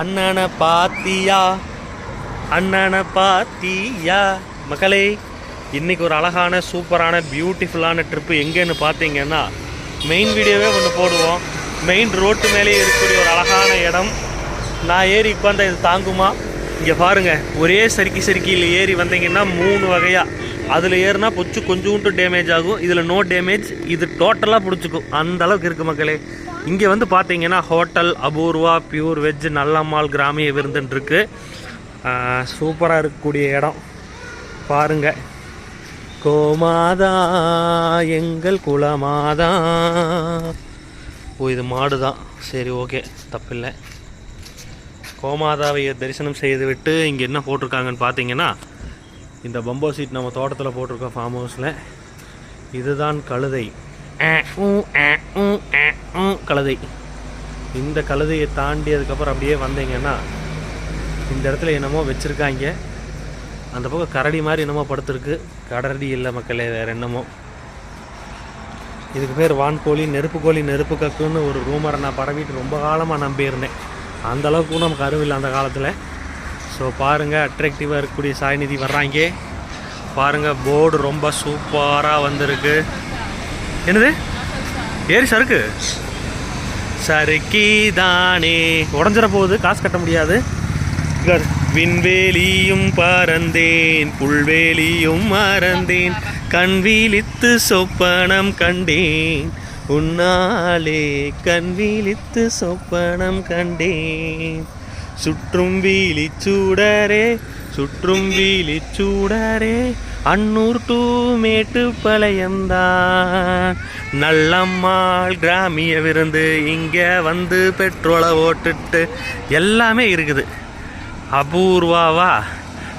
அண்ணனை பாத்தியா? அண்ணனை பாத்தியா? மக்களே இன்னைக்கு ஒரு அழகான சூப்பரான பியூட்டிஃபுல்லான ட்ரிப்பு எங்கேன்னு பார்த்தீங்கன்னா மெயின் வீடியோவே ஒன்று போடுவோம். மெயின் ரோட்டு மேலேயே இருக்கக்கூடிய ஒரு அழகான இடம். நான் ஏறி உட்காந்தா இது தாங்குமா? இங்கே பாருங்க ஒரே சறுக்கி சறுக்கியில் ஏறி வந்தீங்கன்னா மூணு வகையாக அதில் ஏறுனா பொச்சு கொஞ்சோண்டு டேமேஜ் ஆகும். இதில் நோ டேமேஜ் இது டோட்டலாக பிடிச்சிக்கும். அந்த அளவுக்கு இருக்குது மக்களே. இங்கே வந்து பார்த்தீங்கன்னா hotel Apoorva pure veg Nallammal கிராமிய விருந்துன்ட்ருக்கு சூப்பராக இருக்கக்கூடிய இடம். பாருங்கள் கோமாதா எங்கள் குலமாதா. ஓ இது மாடு தான் சரி ஓகே தப்பில்லை. கோமாதாவை தரிசனம் செய்துவிட்டு இங்கே என்ன போட்டிருக்காங்கன்னு பார்த்தீங்கன்னா இந்த பம்போ சீட் நம்ம தோட்டத்தில் போட்டிருக்கோம் ஃபார்ம் ஹவுஸில் இதுதான் கழுதை. ஆ, கழுதை. இந்த கழுதையை தாண்டி அதுக்கப்புறம் அப்படியே வந்தீங்கன்னா இந்த இடத்துல என்னமோ வச்சுருக்காங்க. அந்த பக்கம் கரடி மாதிரி என்னமோ படுத்துருக்கு. கரடி இல்லை மக்களே வேறு என்னமோ. இதுக்கு பேர் வான்கோழி நெருப்பு கோழி நெருப்பு கக்குன்னு ஒரு ரூமரை நான் பரவிட்டு ரொம்ப காலமாக நம்பியிருந்தேன். அந்த அளவுக்கு நமக்கு அறிவில்லை அந்த காலத்தில் ஸோ பாருங்கள் அட்ராக்டிவாக இருக்கக்கூடிய சாய்நிதி வர்றாங்க. பாருங்கள் போர்டு ரொம்ப சூப்பராக வந்திருக்கு. என்னது? ஏறி சறுக்கு? சறுக்கி தானே உடஞ்சிட போகுது காசு கட்ட முடியாது. விண்வேலியும் விண்வெளியும் பறந்தேன் புல்வெளியும் மறந்தேன். கண்வீழித்து சொப்பனம் கண்டேன். உன்னாலே கண்வீழித்து சொப்பனம் கண்டேன். சுற்றும் வீலி சூடரே சுற்றும் வீலி சூடரே அன்னூர் டூ மேட்டுப்பாளையம்தான் நல்லம்மாள் கிராமிய விருந்து இங்கே வந்து பெட்ரோலை ஓட்டுட்டு எல்லாமே இருக்குது. அபூர்வாவா?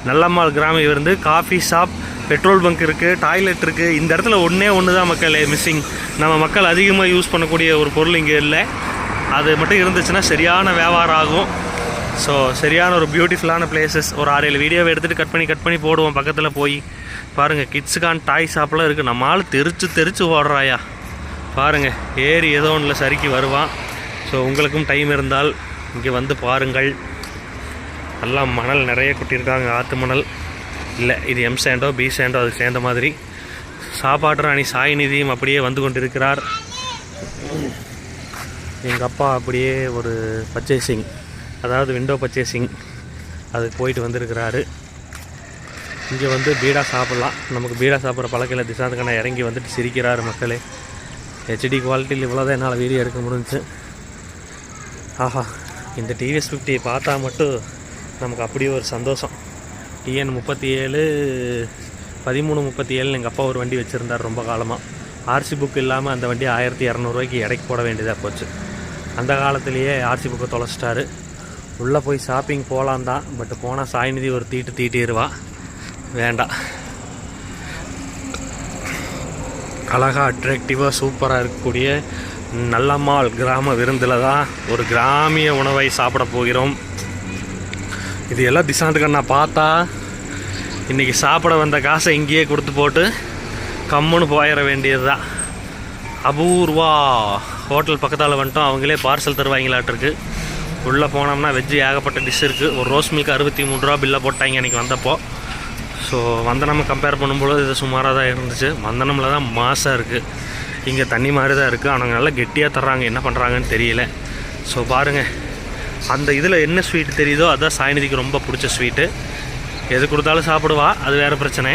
நல்லம்மாள் கிராமிய விருந்து காஃபி ஷாப் பெட்ரோல் பங்க் இருக்குது டாய்லெட் இருக்குது இந்த இடத்துல ஒன்றே ஒன்று தான் மக்கள் மிஸ்ஸிங் நம்ம மக்கள் அதிகமாக யூஸ் பண்ணக்கூடிய ஒரு பொருள் இங்கே இல்லை. அது மட்டும் இருந்துச்சுன்னா சரியான வியாபாரம் ஆகும். ஸோ சரியான ஒரு பியூட்டிஃபுல்லான பிளேசஸ் ஒரு ஆறு ஏழு வீடியோவை எடுத்துகிட்டு கட் பண்ணி கட் பண்ணி போடுவோம். பக்கத்தில் போய் பாருங்கள் கிட்ஸுக்கான டாய் ஷாப்லாம் இருக்குது நம்ம ஆள் தெரிச்சு தெரிச்சு ஓடுறாயா? பாருங்கள் ஏறி ஏதோ ஒன்றில் சறுக்கி வருவான். ஸோ உங்களுக்கும் டைம் இருந்தால் இங்கே வந்து பாருங்கள். நல்லா மணல் நிறைய கொட்டியிருக்காங்க. ஆற்று மணல். இல்லை இது எம் சேண்டோ பி சேண்டோ அதுக்கு சேர்ந்த மாதிரி. சாப்பாட்டு ராணி சாய்நிதியும் அப்படியே வந்து கொண்டிருக்கிறார். எங்கள் அப்பா அப்படியே ஒரு பர்ச்சேசிங் அதாவது விண்டோ பர்ச்சேசிங் அதுக்கு போயிட்டு வந்திருக்கிறாரு. இங்கே வந்து பீடா சாப்பிட்லாம். நமக்கு பீடா சாப்பிட்ற பழக்கையில் திசாந்துக்கண்ணா இறங்கி வந்துட்டு சிரிக்கிறாரு மக்களே. ஹெச்டி குவாலிட்டியில் இவ்வளோதான் என்னால் வீடியோ எடுக்க முடிஞ்சுச்சு ஆஹா இந்த டிவிஎஸ் ஃபிஃப்டியை பார்த்தா மட்டும் நமக்கு அப்படியே ஒரு சந்தோஷம். டிஎன் முப்பத்தி ஏழு பதிமூணு முப்பத்தி ஏழுன்னு எங்கள் அப்பா ஒரு வண்டி வச்சுருந்தார் ரொம்ப காலமாக ஆர்சி புக் இல்லாமல் அந்த வண்டி ஆயிரத்தி இரநூறுவாய்க்கு இடைக்கு போட வேண்டியதாக போச்சு. அந்த காலத்திலேயே ஆர்சி புக்கை தொலைச்சிட்டாரு. உள்ளே போய் ஷாப்பிங் போகலாம் தான். பட் போனால் சாய்நிதி ஒரு தீட்டு தீட்டிடுவா. வேண்டாம். அழகாக அட்ராக்டிவாக சூப்பராக இருக்கக்கூடிய நல்லம்மாள் கிராம விருந்தில் தான் ஒரு கிராமிய உணவை சாப்பிட போகிறோம். இது எல்லாம் திசாந்துக்கண்ணா பார்த்தா இன்றைக்கி சாப்பிட வந்த காசை இங்கேயே கொடுத்து போட்டு கம்முன்னு போயிட வேண்டியது தான். அபூர்வா. ஹோட்டல் பக்கத்தால் வந்துட்டோம். அவங்களே பார்சல் தருவாங்களாட்டிருக்கு. உள்ளே போனோம்னா வெஜ்ஜு ஏகப்பட்ட டிஷ் இருக்குது ஒரு ரோஸ் மில்க் அறுபத்தி மூணு ரூபா பில்லை போட்டாங்க இன்றைக்கி வந்தப்போ. ஸோ வந்தனம் கம்பேர் பண்ணும்போது இது சுமாராக தான் இருந்துச்சு. வந்தனமில் தான் மாசாக இருக்குது இங்கே தண்ணி மாதிரி தான் இருக்குது ஆனால் நல்லா கெட்டியாக தர்றாங்க. என்ன பண்ணுறாங்கன்னு தெரியல. ஸோ பாருங்கள் அந்த இதில் என்ன ஸ்வீட் தெரியுதோ அதுதான் சாய்நிதிக்கு ரொம்ப பிடிச்ச ஸ்வீட்டு எது கொடுத்தாலும் சாப்பிடுவா. அது வேறு பிரச்சனை.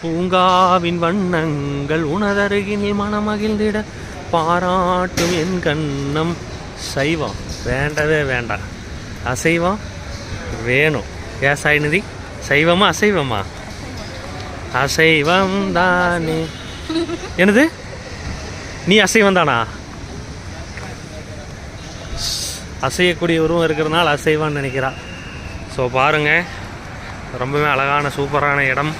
பூங்காவின் வண்ணங்கள் உணதருகினில் மனமகிழ்ந்திட பாராட்டும் என் கண்ணம். சைவம். வேண்டவே வேண்டாம். அசைவம் வேணும். ஏ சாய்நிதி? சைவமா அசைவமா? அசைவம் தானே. என்னது? நீ அசைவம் தானா? அசையக்கூடிய உருவம் இருக்கிறதுனால அசைவான்னு நினைக்கிறா. ஸோ பாருங்கள் ரொம்பவே அழகான சூப்பரான இடம்.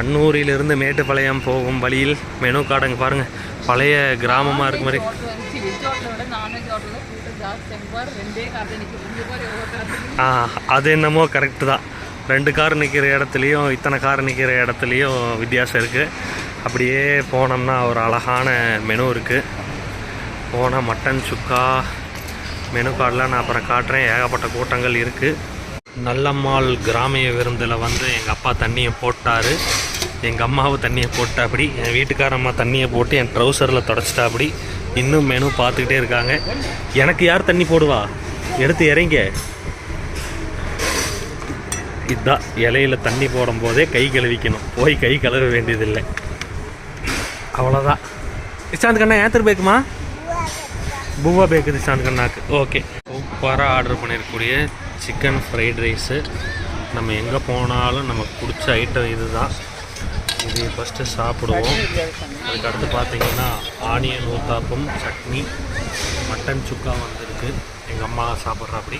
அன்னூரிலிருந்து மேட்டுப்பாளையம் போகும் வழியில் மெனு கார்டங்க பாருங்கள் பழைய கிராமமாக இருக்க மாதிரி. ஆ, அது என்னமோ கரெக்டு தான். ரெண்டு கார் நிற்கிற இடத்துலையும் இத்தனை கார் நிற்கிற இடத்துலையும் வித்தியாசம் இருக்குது அப்படியே போனோம்னா ஒரு அழகான மெனு இருக்குது போனால் மட்டன் சுக்கா மெனு கார்டெலாம் நான் அப்புறம் காட்டுறேன். ஏகப்பட்ட கூட்டங்கள் இருக்குது நல்லம்மாள் கிராமிய விருந்தில் வந்து எங்கள் அப்பா தண்ணியை போட்டார். எங்கள் அம்மாவை தண்ணியை போட்டாப்படி என் வீட்டுக்கார அம்மா தண்ணியை போட்டு என் ட்ரௌசரில் தொடச்சிட்டாப்படி இன்னும் மெனு பார்த்துக்கிட்டே இருக்காங்க. எனக்கு யார் தண்ணி போடுவா? எடுத்து இறங்க. இதுதான் இலையில தண்ணி போடும்போதே கை கழுவிக்கணும். போய் கை கழுவ வேண்டியதில்லை. அவ்வளோதான் இஷாந்த் கண்ணா ஏத்தர் பேக்குமா பூவா பேக்கு இஷாந்த் கண்ணாக்கு. ஓகே. சூப்பராக ஆர்டர் பண்ணியிருக்கக்கூடிய சிக்கன் ஃப்ரைட் ரைஸு நம்ம எங்கே போனாலும் நமக்கு பிடிச்ச ஐட்டம் இதுதான். இது ஃபஸ்ட்டு சாப்பிடுவோம். அதுக்கடுத்து பார்த்தீங்கன்னா ஆனியன் ஊத்தாப்பம் சட்னி மட்டன் சுக்கா வந்திருக்கு. எங்கள் அம்மா சாப்பிட்றாப்படி.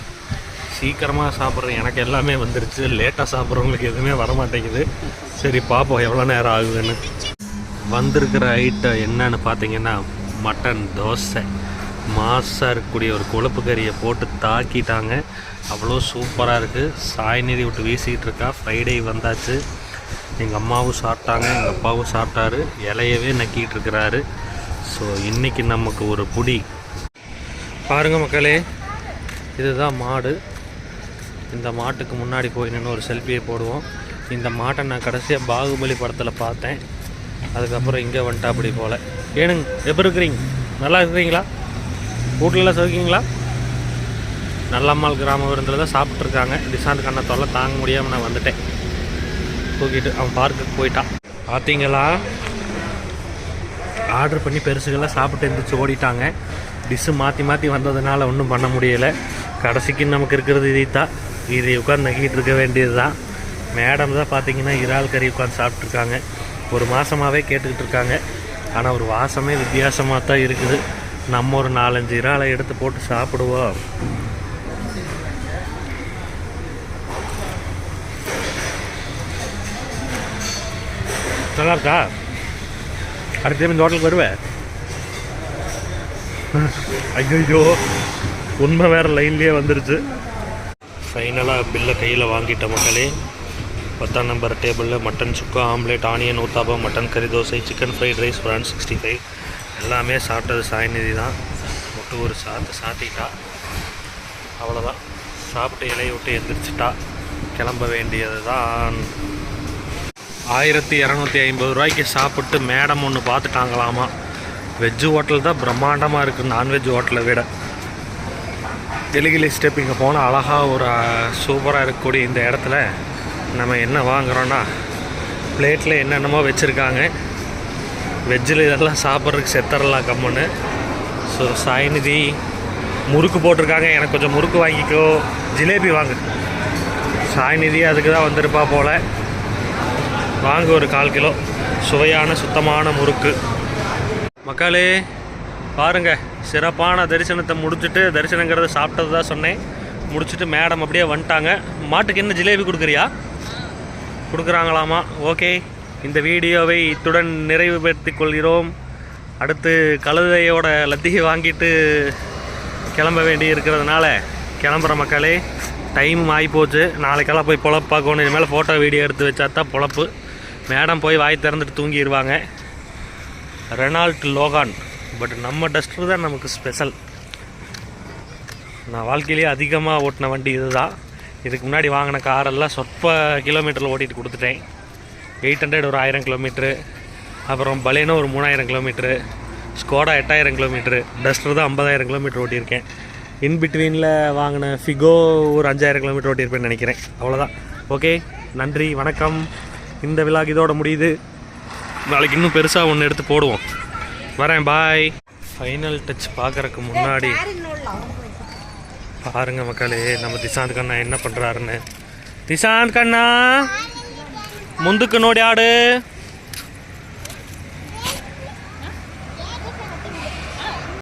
சீக்கிரமாக சாப்பிட்ற எனக்கு எல்லாமே வந்துருச்சு. லேட்டாக சாப்பிட்றவங்களுக்கு எதுவுமே வர மாட்டேங்குது சரி பார்ப்போம் எவ்வளோ நேரம் ஆகுதுன்னு. வந்திருக்கிற ஐட்டம் என்னன்னு பார்த்தீங்கன்னா மட்டன் தோசை. மாசாக இருக்கக்கூடிய ஒரு கொழுப்பு கறியை போட்டு தாக்கிட்டாங்க. அவ்வளோ சூப்பராக இருக்குது சாய்நிதி விட்டு வீசிக்கிட்டு இருக்கா. ஃப்ரைடே வந்தாச்சு. எங்கள் அம்மாவும் சாப்பிட்டாங்க எங்கள் அப்பாவும் சாப்பிட்டாரு. இலையவே நக்கிட்டு இருக்கிறாரு. ஸோ இன்றைக்கி நமக்கு ஒரு புடி. பாருங்கள் மக்களே இதுதான் மாடு. இந்த மாட்டுக்கு முன்னாடி போய் நின்று ஒரு செல்ஃபியை போடுவோம். இந்த மாட்டை நான் கடைசியாக பாகுபலி படத்தில் பார்த்தேன். அதுக்கப்புறம் இங்கே வந்துட்டா அப்படி போல். ஏனுங்க எப்படி இருக்கிறீங்க? நல்லா இருக்கிறீங்களா? வீட்டிலலாம் சௌக்கியங்களா நல்லம்மாள் கிராம விருந்தில் தான் சாப்பிட்ருக்காங்க டிசாண்ட் கண்ணை தொல்லை தாங்க முடியாமல் நான் வந்துட்டேன். தூக்கிட்டு அவன் பார்க்குக்கு போயிட்டான். பார்த்தீங்களா ஆர்டர் பண்ணி பெருசுகள்லாம் சாப்பிட்டு எழுந்திரிச்சு ஓடிட்டாங்க. டிஷ்ஷு மாற்றி மாற்றி வந்ததுனால ஒன்றும் பண்ண முடியலை. கடைசிக்கு நமக்கு இருக்கிறது இதை தான் இதை உட்காந்து நக்கிட்டு இருக்க வேண்டியது தான் மேடம் தான் பார்த்தீங்கன்னா இறால் கறி உட்காந்து சாப்பிட்ருக்காங்க ஒரு மாதமாகவே கேட்டுக்கிட்டு இருக்காங்க. ஆனால் ஒரு வாசமே வித்தியாசமாக தான் இருக்குது. நம்ம ஒரு நாலஞ்சு இறாலை எடுத்து போட்டு சாப்பிடுவோம். நல்லா இருக்கா அடுத்த டைம் இந்த ஹோட்டலுக்கு வருவேன். ஐயோ உண்மை வேறு லைன்லேயே வந்துருச்சு. ஃபைனலாக பில்லை கையில் வாங்கிட்ட மக்களே. பத்தாம் நம்பர் டேபிளில் mutton chukka omelette onion uttapam mutton கறி dosa chicken fried rice prawn sixty five எல்லாமே சாப்பிட்டது சாய்நிதி தான். மட்டும் ஒரு சாத்து சாத்திட்டா. அவ்வளோதான் சாப்பிட்டு இலையை விட்டு எந்திரிச்சிட்டா. கிளம்ப வேண்டியது தான் ஆயிரத்தி இரநூத்தி ஐம்பது ரூபாய்க்கு சாப்பிட்டு மேடம் ஒன்று பார்த்துட்டாங்களாமா. வெஜ்ஜு ஹோட்டல் தான் பிரம்மாண்டமாக இருக்குது நான்வெஜ் ஹோட்டலை விட. தெலுங்கிலி ஸ்டெப் இங்கே போனால் அழகாக ஒரு சூப்பராக இருக்கக்கூடிய இந்த இடத்துல நம்ம என்ன வாங்குறோன்னா பிளேட்டில் என்னென்னமோ வச்சுருக்காங்க. வெஜ்ஜில் இதெல்லாம் சாப்பிட்றதுக்கு செத்தரலாம் கம்முன்னு. ஸோ சாய்நிதி முறுக்கு போட்டிருக்காங்க. எனக்கு கொஞ்சம் முறுக்கு வாங்கிக்கோ. ஜிலேபி வாங்கு. சாய்நிதி அதுக்கு தான் வந்திருப்பா போல். வாங்க ஒரு கால் கிலோ. சுவையான சுத்தமான முறுக்கு. மக்களே பாருங்க. சிறப்பான தரிசனத்தை முடிச்சுட்டு தரிசனங்கிறத சாப்பிட்டது தான் சொன்னேன். முடிச்சுட்டு மேடம் அப்படியே வந்துட்டாங்க. மாட்டுக்கு என்ன ஜிலேபி கொடுக்குறியா? கொடுக்குறாங்களாமா? ஓகே. இந்த வீடியோவை இத்துடன் நிறைவுபடுத்திக் கொள்கிறோம். அடுத்து கழுதையோட லத்திகை வாங்கிட்டு கிளம்ப வேண்டி இருக்கிறதுனால கிளம்புற மக்களே. டைம் ஆகிப்போச்சு நாளைக்கெல்லாம் போய் பொழப்பாக்கணும் இனிமேல் ஃபோட்டோ வீடியோ எடுத்து வச்சா தான் பொழப்பு. மேடம் போய் வாய் திறந்துட்டு தூங்கிடுவாங்க ரெனால்ட் லோகான். பட் நம்ம டஸ்டர் தான் நமக்கு ஸ்பெஷல். நான் வாழ்க்கையிலேயே அதிகமாக ஓட்டின வண்டி இதுதான். இதுக்கு முன்னாடி வாங்கின காரெல்லாம் சொற்ப கிலோமீட்டரில் ஓட்டிகிட்டு கொடுத்துட்டேன். எயிட் ஹண்ட்ரட் ஒரு ஆயிரம் கிலோமீட்ரு அப்புறம் பலேனோ ஒரு மூணாயிரம் கிலோமீட்ரு ஸ்கோடா எட்டாயிரம் கிலோமீட்ரு டஸ்டர் தான் ஐம்பதாயிரம் கிலோமீட்டர் ஓட்டியிருக்கேன். இன் பிட்வீனில் வாங்கின ஃபிகோ ஒரு அஞ்சாயிரம் கிலோமீட்டர் ஓட்டியிருப்பேன்னு நினைக்கிறேன். அவ்வளோதான் ஓகே நன்றி வணக்கம். இந்த விழாக் இதோட முடியுது. நாளைக்கு இன்னும் பெருசாக ஒன்று எடுத்து போடுவோம். வரேன் பாய் ஃபைனல் டச் பார்க்குறக்கு முன்னாடி பாருங்க மக்களே நம்ம திசாந்த் கண்ணா என்ன பண்ணுறாருன்னு திசாந்த் கண்ணா முந்துக்கு நோடி ஆடு.